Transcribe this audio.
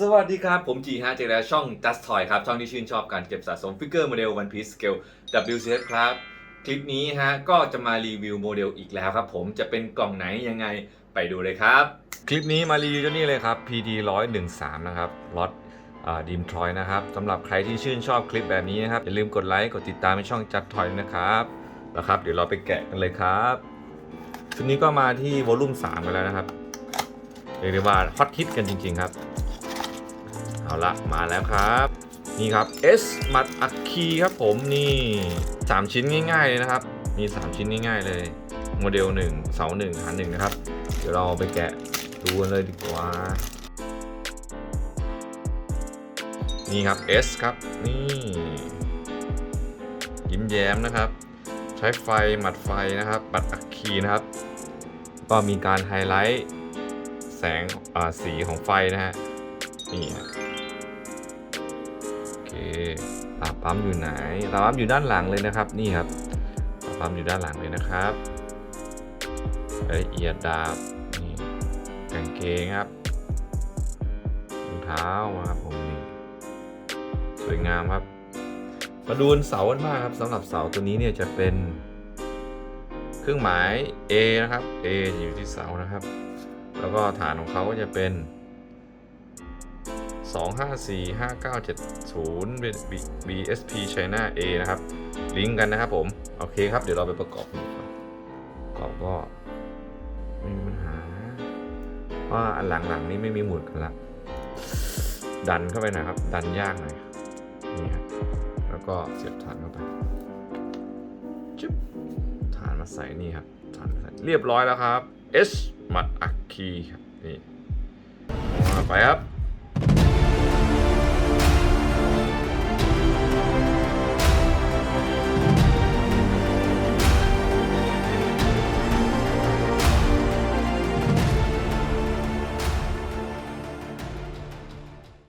สวัสดีครับ ผมจีฮะเจอแล้วช่อง Just Toy ครับ ช่องที่ชื่นชอบการเก็บสะสมฟิกเกอร์โมเดล One Piece Scale WCS ครับ คลิปนี้ฮะ ก็จะมารีวิวโมเดลอีกแล้วครับผมจะเป็นกล่องไหนยังไงไปดูเลยครับ คลิปนี้มารีวิวเจ้านี่เลยครับ PD 113 นะครับล็อตดีมทรอยนะครับสำหรับใครที่ชื่นชอบคลิปแบบนี้นะครับ อย่าลืมกดไลค์กดติดตามในช่อง Just Toy ด้วยนะครับแล้วครับ เดี๋ยวเราไปแกะกันเลยครับชุดนี้ก็มาที่วอลลุ่ม3กันแล้วนะครับเรียกได้ว่าฮอตฮิตกันจริง ๆ ครับ เอาละมาแล้วครับ นี่ครับ S มัดอัคคีครับผมนี่ 3 ชิ้นง่าย ๆ เลยนะครับ มี 3 ชิ้นง่าย ๆ เลย โมเดล 1 เสา1หาร1นะครับ เดี๋ยวเราไปแกะดูกันเลยดีกว่า นี่ครับ S ครับ นี่ ยิ้มแย้มนะครับ ใช้ไฟหมัดไฟนะครับบัดอัคคีนะครับ ก็มีการไฮไลท์แสงสีของไฟนะฮะ นี่ฮะโอเคตาปั๊มอยู่ไหนตาปั๊มอยู่ด้านหลังเลยนะครับ นี่ครับตาปั๊มอยู่ด้านหลังเลยนะครับละเอียดดาบนี่กางเกงครับรองเท้าครับผมนี่สวยงามครับ มาดูเสากันมากครับสำหรับเสาตัวนี้เนี่ยจะเป็น เครื่องหมาย A นะครับ A อยู่ที่เสานะครับ แล้วก็ฐานของเขาก็จะเป็น 2545970 BSP China A นะครับ ลิงก์กันนะครับผม โอเคครับ เดี๋ยวเราไปประกอบกันดีกว่าประกอบก็ไม่มีปัญหาว่าอันหลังๆ นี้ไม่มีหมุดกันละ ดันเข้าไปน่อยครับ ดันยากหน่อยนี่ครับแล้วก็เสียบฐานเข้าไปจึ๊บฐานมาใส่นี่ครับฐานมาใส่เรียบร้อยแล้วครับ S มัดอัคคีครับนี่อ่าไปครับ